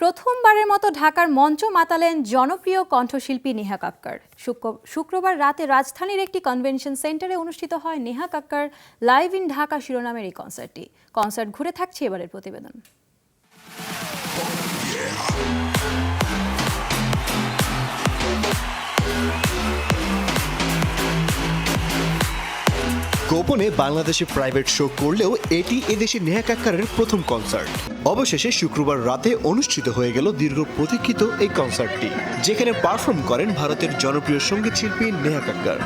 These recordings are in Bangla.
প্রথমবারের মতো ঢাকার মঞ্চ মাতালেন জনপ্রিয় কণ্ঠশিল্পী নেহা কাক্কর। শুক্রবার রাতে রাজধানীর একটি কনভেনশন সেন্টারে অনুষ্ঠিত হয় নেহা কাক্কার লাইভ ইন ঢাকা শিরোনামের এই কনসার্টটি। কনসার্ট ঘুরে থাকছে এবারের প্রতিবেদন। গোপনে বাংলাদেশে প্রাইভেট শো করলেও এটি এদেশে নেহা কাক্কারের প্রথম কনসার্ট অবশেষে শুক্রবার রাতে অনুষ্ঠিত হয়ে গেল দীর্ঘ প্রতীক্ষিত এই কনসার্টটি যেখানে পারফর্ম করেন ভারতের জনপ্রিয় সংগীত শিল্পী নেহা কাক্কার।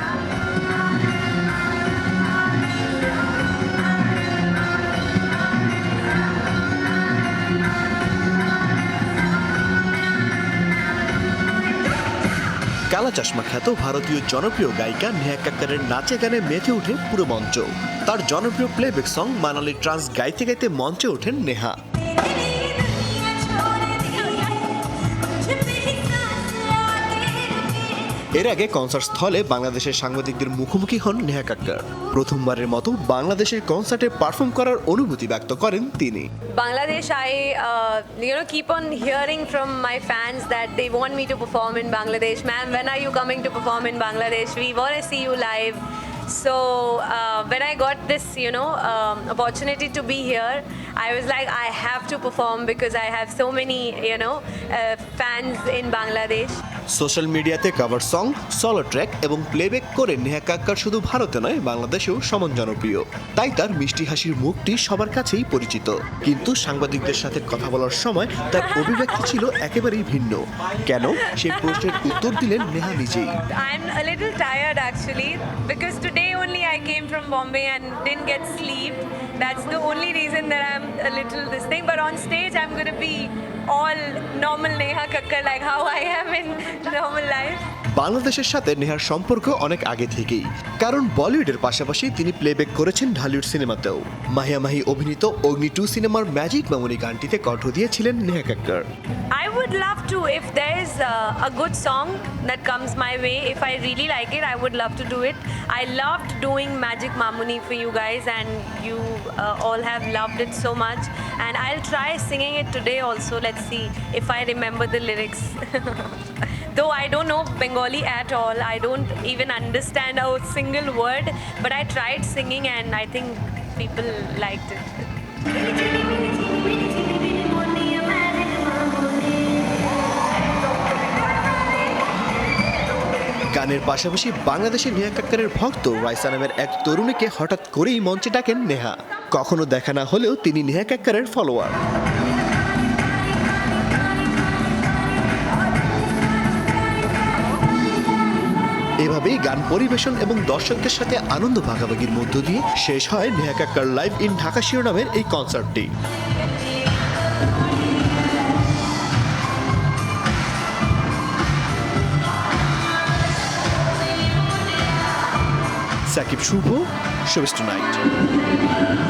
কালা চশমা খ্যাত ভারতীয় জনপ্রিয় গায়িকা নেহা কাক্কারের নাচে গানে মেতে ওঠে পুরো মঞ্চ। তার জনপ্রিয় প্লেব্যাক সং মানালি ট্রান্স গাইতে গাইতে মঞ্চে ওঠেন নেহা। এর আগে কনসার্ট স্থলে বাংলাদেশের সাংবাদিকদের মুখোমুখি হন নেহা কাক্কার। প্রথমবারের মতো বাংলাদেশের কনসার্টে পারফর্ম করার অনুভূতি ব্যক্ত করেন তিনি। Bangladesh I you know keep on hearing from my fans that they want me to perform in Bangladesh ma'am when are you coming to perform in Bangladesh we want to see you live So uh, when I got this, you know, um, opportunity to be here, I was like, I have to perform because I have so many, you know, uh, fans in Bangladesh. Social মিডিয়াতে কভার সং সলো ট্র্যাক এবং প্লেব্যাক করে নেহা কাক্কার শুধু ভারতে নয় বাংলাদেশেও সমান জনপ্রিয় তাই তার মিষ্টি হাসির মুখটি সবার কাছেই পরিচিত কিন্তু সাংবাদিকদের সাথে কথা বলার সময় তার অভিব্যক্তি ছিল একেবারেই ভিন্ন কেন সেই প্রশ্নের উত্তর দিলেন নেহা নিজেই I'm a little tired actually because today only I came from Bombay and didn't get sleep. That's the only reason that I'm a little this thing. But on stage, I'm gonna be all normal Neha Kakkar like how I am in normal life. বাংলাদেশের সাথে নেহার সম্পর্ক অনেক আগে থেকেই কারণ বলিউডের পাশাপাশি তিনি প্লেব্যাক করেছেন ঢালিউড সিনেমাতেও মাহিয়া মাহি অভিনীত অগ্নি টু সিনেমার ম্যাজিক মামুনি গানটিতে কণ্ঠ দিয়েছিলেন Neha Kakkar would love to if there's uh, a good song that comes my way. If I really like it, I would love to do it. I loved doing Magic Mamuni for you guys, and you uh, all have loved it so much. And I'll try singing it today also. Let's see if I remember the lyrics. Though I don't know Bengali at all, I don't even understand a single word, but I tried singing and I think people liked it. গানের পাশাপাশি বাংলাদেশের নেহা কাক্কারের ভক্ত রাইসা নামের এক তরুণীকে হঠাৎ করেই মঞ্চে ডাকেন নেহা। কখনো দেখা না হলেও তিনি নেহা কাক্কারের ফলোয়ার এভাবেই গান পরিবেশন এবং দর্শকদের সাথে আনন্দ ভাগাভাগির মধ্য দিয়ে শেষ হয় নেহা কাক্কার লাইভ ইন ঢাকা শিরোনামের এই কনসার্টটি সাকিব শুভ শোভিস্ট নাইট